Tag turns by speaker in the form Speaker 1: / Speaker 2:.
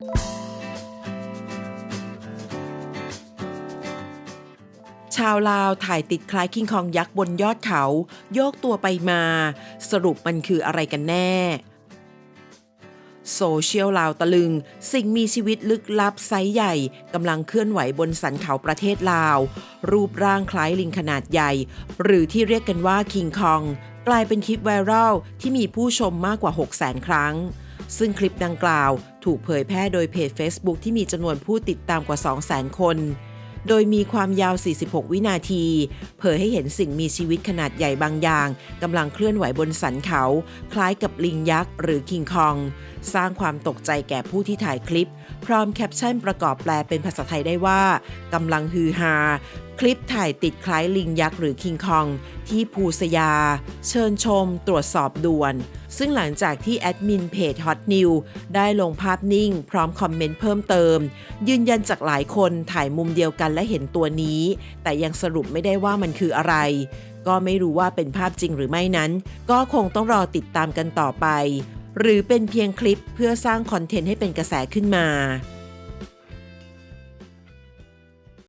Speaker 1: ชาวลาวถ่ายติดคล้ายคิงคองยักษ์บนยอดเขา โยกตัวไปมา สรุปมันคืออะไรกันแน่โซเชียลลาวตะลึง สิ่งมีชีวิตลึกลับไซส์ใหญ่กำลังเคลื่อนไหวบนสันเขาประเทศลาว รูปร่างคล้ายลิงขนาดใหญ่ หรือที่เรียกกันว่าคิงคอง กลายเป็นคลิปไวรัลที่มีผู้ชมมากกว่า 6 0 0 0 0 0 ครั้ง ซึ่งคลิปดังกล่าวถูกเผยแพร่โดยเพจ Facebook ที่มีจำนวนผู้ติดตามกว่า 2 0 0 0 0 0 คน โดยมีความยาว 46 วินาที เผยให้เห็นสิ่งมีชีวิตขนาดใหญ่บางอย่างกำลังเคลื่อนไหวบนสันเขา คล้ายกับลิงยักษ์หรือคิงคอง สร้างความตกใจแก่ผู้ที่ถ่ายคลิป พร้อมแคปชั่นประกอบแปลเป็นภาษาไทยได้ว่ากำลังฮือฮาคลิปถ่ายติดคล้ายลิงยักษ์หรือคิงคองที่ภูสยา เชิญชมตรวจสอบด่วน ซึ่งหลังจากที่แอดมินเพจ Hot New ได้ลงภาพนิ่ง พร้อมคอมเมนต์เพิ่มเติม ยืนยันจากหลายคนถ่ายมุมเดียวกันและเห็นตัวนี้ แต่ยังสรุปไม่ได้ว่ามันคืออะไร ก็ไม่รู้ว่าเป็นภาพจริงหรือไม่นั้น ก็คงต้องรอติดตามกันต่อไป หรือเป็นเพียงคลิปเพื่อสร้างคอนเทนต์ให้เป็นกระแสขึ้นมา